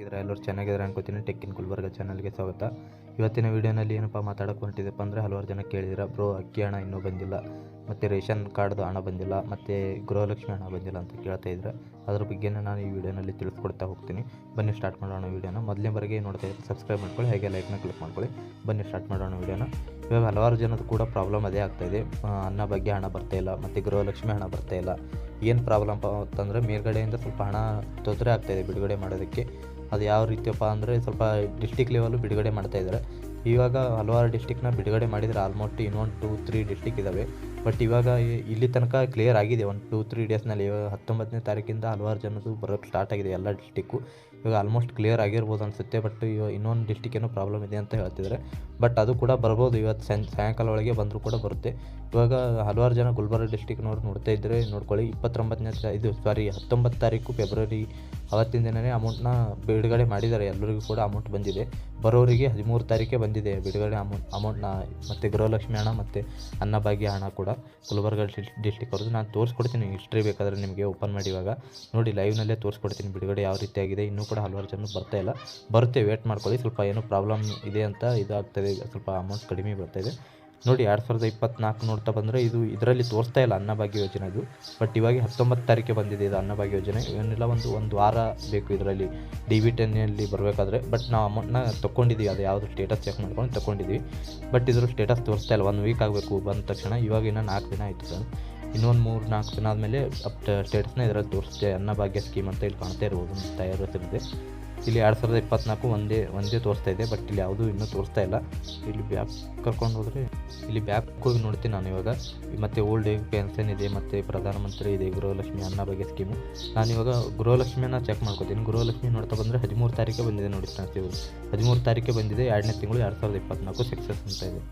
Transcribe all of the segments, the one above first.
ಇದ್ರೆ ಎಲ್ಲರೂ ಚೆನ್ನಾಗಿದ್ದಾರೆ ಅನ್ಕೋತೀನಿ. ಟೆಕ್ಕಿನ ಗುಲ್ಬರ್ಗ ಚಾನಲ್ಗೆ ಸ್ವಾಗತ. ಇವತ್ತಿನ ವಿಡಿಯೋನಲ್ಲಿ ಏನಪ್ಪ ಮಾತಾಡೋಕೆ ಹೊಂಟಿದೆಪ್ಪ ಅಂದರೆ ಹಲವಾರು ಜನ ಕೇಳಿದಿರ ಬ್ರೋ ಅಕ್ಕಿ ಹಣ ಇನ್ನೂ ಬಂದಿಲ್ಲ, ಮತ್ತು ರೇಷನ್ ಕಾರ್ಡ್ದು ಹಣ ಬಂದಿಲ್ಲ, ಮತ್ತು ಗೃಹಲಕ್ಷ್ಮಿ ಹಣ ಬಂದಿಲ್ಲ ಅಂತ ಕೇಳ್ತಾ ಇದ್ರೆ ಅದ್ರ ಬಗ್ಗೆನೇ ನಾನು ಈ ವಿಡಿಯೋನಲ್ಲಿ ತಿಳಿಸ್ಕೊಡ್ತಾ ಹೋಗ್ತೀನಿ. ಬನ್ನಿ ಸ್ಟಾರ್ಟ್ ಮಾಡೋಣ ವೀಡಿಯೋನ. ಮೊದಲನೇ ಬರೆಗೆ ನೋಡ್ತಾ ಇದ್ದರೆ ಸಬ್ಸ್ಕ್ರೈಬ್ ಮಾಡ್ಕೊಳ್ಳಿ, ಹಾಗೆ ಲೈಕ್ನ ಕ್ಲಿಕ್ ಮಾಡ್ಕೊಳ್ಳಿ. ಬನ್ನಿ ಸ್ಟಾರ್ಟ್ ಮಾಡೋಣ ವೀಡಿಯೋನ. ಇವಾಗ ಹಲವಾರು ಜನದ ಕೂಡ ಪ್ರಾಬ್ಲಮ್ ಅದೇ ಆಗ್ತಾಯಿದೆ ಅನ್ನ ಬಗ್ಗೆ ಹಣ ಬರ್ತಾ ಇಲ್ಲ, ಮತ್ತು ಗೃಹಲಕ್ಷ್ಮಿ ಹಣ ಬರ್ತಾ ಇಲ್ಲ. ಏನು ಪ್ರಾಬ್ಲಮ್ ಅಂತಂದರೆ ಮೇಲ್ಗಡೆಯಿಂದ ಸ್ವಲ್ಪ ಹಣ ತೊಂದರೆ ಆಗ್ತಾಯಿದೆ ಬಿಡುಗಡೆ ಮಾಡೋದಕ್ಕೆ. ಅದು ಯಾವ ರೀತಿಯಪ್ಪ ಅಂದರೆ ಸ್ವಲ್ಪ ಡಿಸ್ಟಿಕ್ ಲೆವೆಲು ಬಿಡುಗಡೆ ಮಾಡ್ತಾ ಇದ್ದಾರೆ. ಇವಾಗ ಹಲವಾರು ಡಿಸ್ಟಿಕ್ನ ಬಿಡುಗಡೆ ಮಾಡಿದರೆ ಆಲ್ಮೋಸ್ಟ್ ಇನ್ನೊಂದು ಟು ತ್ರೀ ಡಿಸ್ಟಿಕ್ ಇದ್ದಾವೆ ಬಟ್ ಇವಾಗ ಇಲ್ಲಿ ತನಕ ಕ್ಲಿಯರ್ ಆಗಿದೆ. ಒಂದು ಟೂ ತ್ರೀ ಡೇಸ್ನಲ್ಲಿ ಇವಾಗ ಹತ್ತೊಂಬತ್ತನೇ ತಾರೀಕಿಂದ ಹಲವಾರು ಜನದ್ದು ಬರೋಕ್ಕೆ ಸ್ಟಾರ್ಟ್ ಆಗಿದೆ ಎಲ್ಲ ಡಿಸ್ಟಿಕ್ಕು ಇವಾಗ ಆಲ್ಮೋಸ್ಟ್ ಕ್ಲಿಯರ್ ಆಗಿರ್ಬೋದು ಅನಿಸುತ್ತೆ. ಬಟ್ ಇವಾಗ ಇನ್ನೊಂದು ಡಿಸ್ಟಿಕ್ ಏನೋ ಪ್ರಾಬ್ಲಮ್ ಇದೆ ಅಂತ ಹೇಳ್ತಿದ್ದಾರೆ ಬಟ್ ಅದು ಕೂಡ ಬರ್ಬೋದು. ಇವತ್ತು ಸಾಯಂಕಾಲ ಒಳಗೆ ಬಂದರೂ ಕೂಡ ಬರುತ್ತೆ. ಇವಾಗ ಹಲವಾರು ಜನ ಗುಲ್ಬರ್ಗ ಡಿಸ್ಟಿಕ್ನವ್ರು ನೋಡ್ತಾ ಇದ್ದರೆ ನೋಡ್ಕೊಳ್ಳಿ. ಇಪ್ಪತ್ತೊಂಬತ್ತನೇ ಇದು ಸಾರಿ ಹತ್ತೊಂಬತ್ತು ತಾರೀಕು ಫೆಬ್ರವರಿ ಅವತ್ತಿನ ದಿನವೇ ಅಮೌಂಟ್ನ ಬಿಡುಗಡೆ ಮಾಡಿದ್ದಾರೆ. ಎಲ್ಲರಿಗೂ ಕೂಡ ಅಮೌಂಟ್ ಬಂದಿದೆ. ಬರೋರಿಗೆ ಹದಿಮೂರು ತಾರೀಕೆ ಬಂದಿದೆ ಬಿಡುಗಡೆ ಅಮೌಂಟ್ ಅಮೌಂಟ್ನ ಮತ್ತು ಗೃಹಲಕ್ಷ್ಮಿ ಹಣ ಮತ್ತು ಅನ್ನಭಾಗ್ಯ ಹಣ ಕೂಡ. ಗುಲ್ಬರ್ಗ ಡಿಸ್ಟಿಕ್ ಅವ್ರದ್ದು ನಾನು ತೋರಿಸ್ಕೊಡ್ತೀನಿ. ಹಿಸ್ಟ್ರಿ ಬೇಕಾದರೆ ನಿಮಗೆ ಓಪನ್ ಮಾಡಿ ಇವಾಗ. ನೋಡಿ ಲೈವ್ನಲ್ಲೇ ತೋರಿಸ್ಕೊಡ್ತೀನಿ. ಬಿಡುಗಡೆ ಯಾವ ರೀತಿ ಆಗಿದೆ ಇನ್ನೂ ಕೂಡ ಹಲವಾರು ಜನ ಬರ್ತಾ ಇಲ್ಲ. ಬರುತ್ತೆ ವೇಟ್ ಮಾಡ್ಕೊಳ್ಳಿ. ಸ್ವಲ್ಪ ಏನೋ ಪ್ರಾಬ್ಲಮ್ ಇದೆ ಅಂತ ಇದಾಗ್ತದೆ. ಸ್ವಲ್ಪ ಅಮೌಂಟ್ ಕಡಿಮೆ ಬರ್ತಾ ಇದೆ. ನೋಡಿ ಎರಡು ಸಾವಿರದ ಇಪ್ಪತ್ನಾಲ್ಕು ನೋಡ್ತಾ ಬಂದರೆ ಇದು ಇದರಲ್ಲಿ ತೋರಿಸ್ತಾ ಇಲ್ಲ ಅನ್ನಭಾಗ್ಯ ಯೋಜನೆ ಅದು. ಬಟ್ ಇವಾಗ ಹತ್ತೊಂಬತ್ತು ತಾರೀಕೆ ಬಂದಿದೆ ಇದು ಅನ್ನಭಾಗ್ಯ ಯೋಜನೆ. ಏನಿಲ್ಲ ಒಂದು ಒಂದು ವಾರ ಬೇಕು ಇದರಲ್ಲಿ. ಡಿ ವಿ ಟೆನ್ನಲ್ಲಿ ಬರಬೇಕಾದ್ರೆ. ಬಟ್ ನಾವು ಅಮೌಂಟ್ನ ತೊಗೊಂಡಿದ್ದೀವಿ ಅದು ಯಾವುದು ಸ್ಟೇಟಸ್ ಚೆಕ್ ಮಾಡ್ಕೊಂಡು ತೊಗೊಂಡಿದ್ದೀವಿ ಬಟ್ ಇದ್ರ ಸ್ಟೇಟಸ್ ತೋರಿಸ್ತಾ ಇಲ್ಲ. ಒಂದು ವೀಕ್ ಆಗಬೇಕು ಬಂದ ತಕ್ಷಣ. ಇವಾಗ ಇನ್ನೂ ನಾಲ್ಕು ದಿನ ಆಯಿತು ಸರ್. ಇನ್ನೊಂದು ಮೂರು, ನಾಲ್ಕು ದಿನ ಆದಮೇಲೆ ಅಪ್ ಸ್ಟೇಟಸ್ನ ಇದರಲ್ಲಿ ತೋರಿಸ್ತೇವೆ ಅನ್ನಭಾಗ್ಯ ಸ್ಕೀಮ್ ಅಂತ ಇಲ್ಲಿ ಕಾಣ್ತಾ ಇರ್ಬೋದು ತಯಾರಿಸಿದೆ ಇಲ್ಲಿ ಎರಡು ಸಾವಿರದ ಇಪ್ಪತ್ನಾಲ್ಕು ಒಂದೇ ಒಂದೇ ತೋರಿಸ್ತಾ ಇದೆ, ಬಟ್ ಇಲ್ಲಿ ಯಾವುದೂ ಇನ್ನೂ ತೋರಿಸ್ತಾ ಇಲ್ಲ. ಇಲ್ಲಿ ಬ್ಯಾಕ್ ಕರ್ಕೊಂಡು ಹೋದರೆ, ಇಲ್ಲಿ ಬ್ಯಾಕ್ ಹೋಗಿ ನೋಡ್ತೀನಿ ನಾನು ಇವಾಗ. ಮತ್ತು ಓಲ್ಡ್ ಏಜ್ ಪೆನ್ಷನ್ ಇದೆ, ಮತ್ತು ಪ್ರಧಾನಮಂತ್ರಿ ಇದೆ, ಗೃಹಲಕ್ಷ್ಮಿ ಅನ್ನ ಬಗ್ಗೆ ಸ್ಕೀಮು ನಾನು ಇವಾಗ ಗೃಹಲಕ್ಷ್ಮಿಯನ್ನು ಚೆಕ್ ಮಾಡ್ಕೋತೀನಿ. ಗೃಹಲಕ್ಷ್ಮಿ ನೋಡ್ತಾ ಬಂದರೆ ಹದಿಮೂರು ತಾರೀಕೆ ಬಂದಿದೆ ನೋಡಿ ಫ್ರೆಂಡ್ಸ್ ಹದಿಮೂರು ತಾರೀಕೆ ಬಂದಿದೆ, ಎರಡನೇ ತಿಂಗಳು ಎರಡು ಸಾವಿರದ ಇಪ್ಪತ್ನಾಲ್ಕು ಸಕ್ಸಸ್ ಅಂತ ಇದೆ.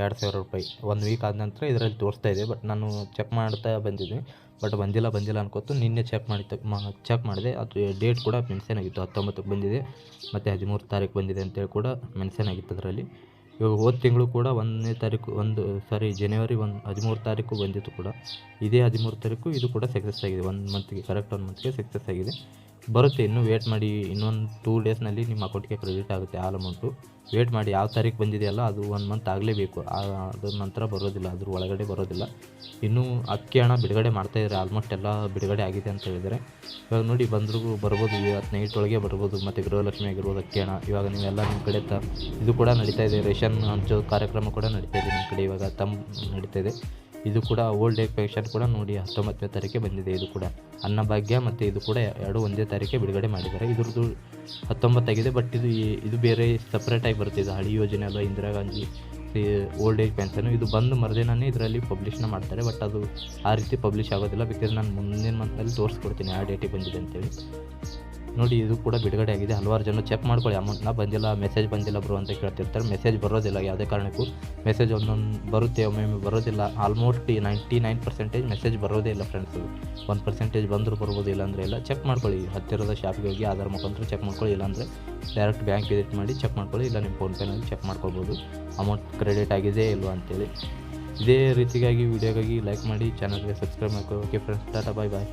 ಎರಡು ಸಾವಿರ ರೂಪಾಯಿ. ಒಂದು ವೀಕ್ ಆದ ನಂತರ ಇದರಲ್ಲಿ ತೋರಿಸ್ತಾ ಇದೆ ಬಟ್ ನಾನು ಚೆಕ್ ಮಾಡ್ತಾ ಬಂದಿದ್ದೀನಿ. ಬಟ್ ಬಂದಿಲ್ಲ ಬಂದಿಲ್ಲ ಅನ್ಕೋತು ನಿನ್ನೆ ಚೆಕ್ ಮಾಡಿ ಚೆಕ್ ಮಾಡಿದೆ. ಅದು ಡೇಟ್ ಕೂಡ ಮೆನ್ಷನ್ ಆಗಿತ್ತು, ಹತ್ತೊಂಬತ್ತಕ್ಕೆ ಬಂದಿದೆ. ಮತ್ತು ಹದಿಮೂರು ತಾರೀಕು ಬಂದಿದೆ ಅಂತೇಳಿ ಕೂಡ ಮೆನ್ಷನ್ ಆಗಿತ್ತು ಅದರಲ್ಲಿ. ಇವಾಗ ಹೋದ ತಿಂಗಳು ಕೂಡ ಒಂದನೇ ತಾರೀಕು, ಒಂದು ಸಾರಿ ಜನವರಿ ಒಂದು, ಹದಿಮೂರು ತಾರೀಕು ಬಂದಿತ್ತು ಕೂಡ. ಇದೇ ಹದಿಮೂರು ತಾರೀಕು ಇದು ಕೂಡ ಸಕ್ಸಸ್ ಆಗಿದೆ. ಒಂದು ಮಂತ್ಗೆ ಕರೆಕ್ಟ್ ಒಂದು ಮಂತ್ಗೆ ಸಕ್ಸಸ್ ಆಗಿದೆ. ಬರುತ್ತೆ. ಇನ್ನೂ ವೇಟ್ ಮಾಡಿ ಇನ್ನೊಂದು ಟೂ ಡೇಸ್ನಲ್ಲಿ ನಿಮ್ಮ ಅಕೌಂಟ್ಗೆ ಕ್ರೆಡಿಟ್ ಆಗುತ್ತೆ ಆಲ್ ಅಮೌಂಟು ವೇಟ್ ಮಾಡಿ ಯಾವ ತಾರೀಕು ಬಂದಿದೆಯಲ್ಲ ಅದು ಒನ್ ಮಂತ್ ಆಗಲೇಬೇಕು. ಅದ್ರ ನಂತರ ಬರೋದಿಲ್ಲ, ಅದ್ರ ಒಳಗಡೆ ಬರೋದಿಲ್ಲ. ಇನ್ನೂ ಅಕ್ಕಿ ಹಣ ಬಿಡುಗಡೆ ಮಾಡ್ತಾ ಇದ್ದಾರೆ ಆಲ್ಮೋಸ್ಟ್ ಎಲ್ಲ ಬಿಡುಗಡೆ ಆಗಿದೆ ಅಂತ ಹೇಳಿದರೆ ಇವಾಗ ನೋಡಿ ಬಂದರೂ ಬರ್ಬೋದು ಇವತ್ತು ನೈಟ್ ಒಳಗೆ ಬರ್ಬೋದು, ಮತ್ತು ಗೃಹಲಕ್ಷ್ಮಿ ಆಗಿರ್ಬೋದು, ಅಕ್ಕಿ ಹಣ. ಇವಾಗ ನೀವೆಲ್ಲ ನಿಮ್ಮ ಕಡೆ ತ, ಇದು ಕೂಡ ನಡೀತಾ ಇದೆ. ರೇಷನ್ ಹಂಚೋ ಕಾರ್ಯಕ್ರಮ ಕೂಡ ನಡೀತಾ ಇದೆ ನಿಮ್ಮ ಕಡೆ ಇವಾಗ ತಮ್ಮ ನಡೀತಾ ಇದೆ. ಇದು ಕೂಡ ಓಲ್ಡ್ ಏಜ್ ಪೆನ್ಷನ್ ಕೂಡ ನೋಡಿ ಹತ್ತೊಂಬತ್ತನೇ ತಾರೀಕೆ ಬಂದಿದೆ. ಇದು ಕೂಡ ಅನ್ನಭಾಗ್ಯ ಮತ್ತು ಇದು ಕೂಡ ಎರಡು ಒಂದೇ ತಾರೀಕೆ ಬಿಡುಗಡೆ ಮಾಡಿದ್ದಾರೆ. ಇದ್ರದ್ದು ಹತ್ತೊಂಬತ್ತಾಗಿದೆ ಬಟ್ ಇದು ಇದು ಬೇರೆ ಸಪ್ರೇಟಾಗಿ ಬರುತ್ತೆ ಇದು ಹಳಿ ಯೋಜನೆ ಅಲ್ಲ Indira Gandhi old age pension ಇದು ಬಂದು ಮರದಿನೇ ಇದರಲ್ಲಿ ಪಬ್ಲಿಷ್ನ ಮಾಡ್ತಾರೆ ಬಟ್ ಅದು ಆ ರೀತಿ ಪಬ್ಲಿಷ್ ಆಗೋದಿಲ್ಲ ಬಿಕಾಸ್ ನಾನು ಮುಂದಿನ ಮಂತ್ನಲ್ಲಿ ತೋರಿಸ್ಕೊಡ್ತೀನಿ, ಆ ಡೇಟಿಗೆ ಬಂದಿದೆ ಅಂತೇಳಿ. ನೋಡಿ, ಇದು ಕೂಡ ಬಿಡುಗಡೆ ಆಗಿದೆ. ಹಲವಾರು ಜನ ಚೆಕ್ ಮಾಡ್ಕೊಳ್ಳಿ, ಅಮೌಂಟ್ನ. ಬಂದಿಲ್ಲ ಮೆಸೇಜ್ ಬಂದಿಲ್ಲ ಬ್ರೋ ಅಂತ ಕೇಳ್ತಿರ್ತಾರೆ. ಮೆಸೇಜ್ ಬರೋದಿಲ್ಲ, ಯಾವುದೇ ಕಾರಣಕ್ಕೂ. ಮೆಸೇಜ್ ಒಂದೊಂದು ಬರುತ್ತೆ, ಒಮ್ಮೊಮ್ಮೆ ಬರೋದಿಲ್ಲ. Almost ninety nine percentage message ಬರೋದೇ ಇಲ್ಲ ಫ್ರೆಂಡ್ಸ್ ಒಂದು ಪರ್ಸೆಂಟೇಜ್ ಬಂದರೂ ಬರ್ಬೋದು, ಇಲ್ಲಾಂದ್ರೆ ಇಲ್ಲ. ಚೆಕ್ ಮಾಡ್ಕೊಳ್ಳಿ. ಹತ್ತಿರದ ಶಾಪಿಗೆ ಹೋಗಿ ಆಧಾರ್ ಮುಖಾಂತರ ಚೆಕ್ ಮಾಡ್ಕೊಳ್ಳಿ, ಇಲ್ಲಾಂದರೆ ಡೈರೆಕ್ಟ್ ಬ್ಯಾಂಕ್ ವಿಸಿಟ್ ಮಾಡಿ ಚೆಕ್ ಮಾಡ್ಕೊಳ್ಳಿ, ಇಲ್ಲ ನಿಮ್ಮ ಫೋನ್ಪೇನಲ್ಲಿ ಚೆಕ್ ಮಾಡ್ಕೊಳ್ಬೋದು. ಅಮೌಂಟ್ ಕ್ರೆಡಿಟ್ ಆಗಿದೆ ಇಲ್ವಾ ಅಂತೇಳಿ. ಇದೇ ರೀತಿಗಾಗಿ ವಿಡಿಯೋಗಾಗಿ ಲೈಕ್ ಮಾಡಿ ಚಾನಲ್ಗೆ ಸಬ್ಸ್ಕ್ರೈಬ್ ಮಾಡ್ಕೊಳ್ಳಿ. Okay friends tata bye bye